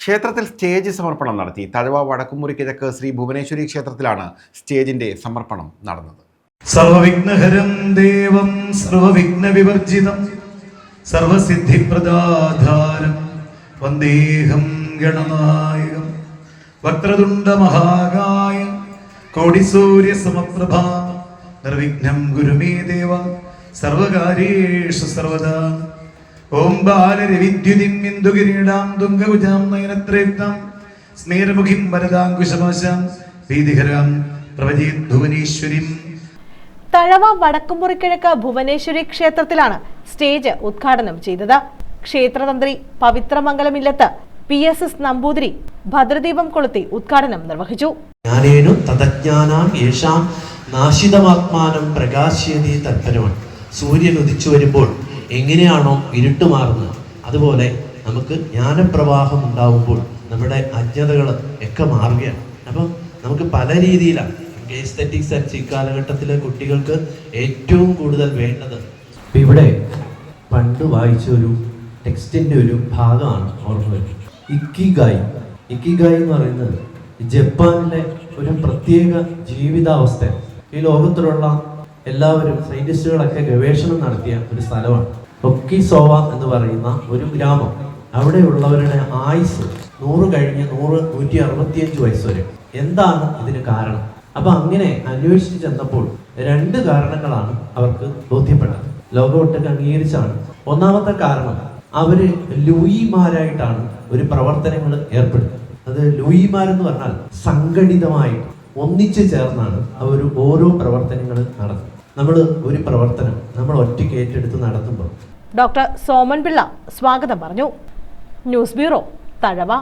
ക്ഷേത്രത്തിൽ സ്റ്റേജ് സമർപ്പണം നടത്തി. തഴവ വടക്കുമുറി കിഴക്ക് ശ്രീ ഭുവനേശ്വരി ക്ഷേത്രത്തിലാണ് സ്റ്റേജിന്റെ സമർപ്പണം നടന്നത്. സർവവിഘ്നഹരം ദേവം സർവവിഘ്ന വിവർജിതം സർവസിദ്ധിപ്രദാധാരം വന്ദേഹം ഗണനായകം വക്രതുണ്ട മഹാകായ കോടിസൂര്യ സമപ്രഭ നിർവിഘ്നം ഗുരുമേ ദേവ സർവകാര്യേഷു സർവദാ. ഓം ബാലരവിദ്യുതിം ഇന്ദുകിരീടാം തുംഗകുജാം നയനത്രേക്തം സ്മേരമുഖിം വരദാങ്കുശമാശാം ഭീതിഹരാം പ്രവചിത് ഭുവനേശ്വരിം. തഴവ വടക്കുമുറിക്കിഴക്ക് ഭുവനേശ്വരി ക്ഷേത്രത്തിലാണ് സ്റ്റേജ് ഉദ്ഘാടനം ചെയ്തത്. ക്ഷേത്രതന്ത്രി പവിത്രമംഗലം ഇല്ലത്ത് പി എസ് എസ് നമ്പൂതിരി ഭദ്രദീപം കൊളുത്തി ഉദ്ഘാടനം നിർവഹിച്ചു. ജ്ഞാനേനു തതജ്ഞാനാം യേശാം നാശിതമാത്മാനം പ്രകാശ്യതി തത്പരമാണ് സൂര്യൻ ഉദിച്ചു വരുമ്പോൾ എങ്ങനെയാണോ ഇരുട്ട് മാറുന്നത്. അതുപോലെ നമുക്ക് ജ്ഞാനപ്രവാഹം ഉണ്ടാവുമ്പോൾ നമ്മുടെ അജ്ഞതകൾ ഒക്കെ മാറുകയാണ്. അപ്പം നമുക്ക് പല രീതിയിലാണ്. എസ്തറ്റിക്സ് ആൻഡ് ഈ കാലഘട്ടത്തിലെ കുട്ടികൾക്ക് ഏറ്റവും കൂടുതൽ വേണ്ടത്. ഇപ്പം ഇവിടെ പണ്ട് വായിച്ച ഒരു ടെക്സ്റ്റിന്റെ ഒരു ഭാഗമാണ് ഓർമ്മ വരുന്നത്. ഇക്കിഗായി. ഇക്കിഗായി എന്ന് പറയുന്നത് ജപ്പാനിലെ ഒരു പ്രത്യേക ജീവിതാവസ്ഥയാണ്. ഈ ലോകത്തിലുള്ള എല്ലാവരും സയന്റിസ്റ്റുകളൊക്കെ ഗവേഷണം നടത്തിയ ഒരു സ്ഥലമാണ്. ഒക്കിസോവ എന്ന് പറയുന്ന ഒരു ഗ്രാമം. അവിടെയുള്ളവരുടെ ആയുസ് നൂറ് കഴിഞ്ഞ് നൂറ് നൂറ്റി അറുപത്തിയഞ്ച് വയസ്സ് വരെ. എന്താണ് ഇതിന് കാരണം? അപ്പൊ അങ്ങനെ അന്വേഷിച്ച് ചെന്നപ്പോൾ രണ്ട് കാരണങ്ങളാണ് അവർക്ക് ബോധ്യപ്പെട്ടത്. ലോകമൊട്ടൊക്കെ അംഗീകരിച്ചാണ്. ഒന്നാമത്തെ കാരണം അവർ ലൂയിമാരായിട്ടാണ് ഒരു പ്രവർത്തനങ്ങൾ ഏർപ്പെടുന്നത്. അത് ലൂയിമാരെന്ന് പറഞ്ഞാൽ സംഘടിതമായിട്ട് ഒന്നിച്ചു ചേർന്നാണ് അവർ ഓരോ പ്രവർത്തനങ്ങൾ നടത്തുന്നത്. നമ്മൾ ഒരു പ്രവർത്തനം നമ്മൾ ഒറ്റയ്ക്ക് ഏറ്റെടുത്ത് നടത്തുമ്പോൾ ഡോക്ടർ സോമൻ പിള്ള സ്വാഗതം പറഞ്ഞു. News bureau Thazhava.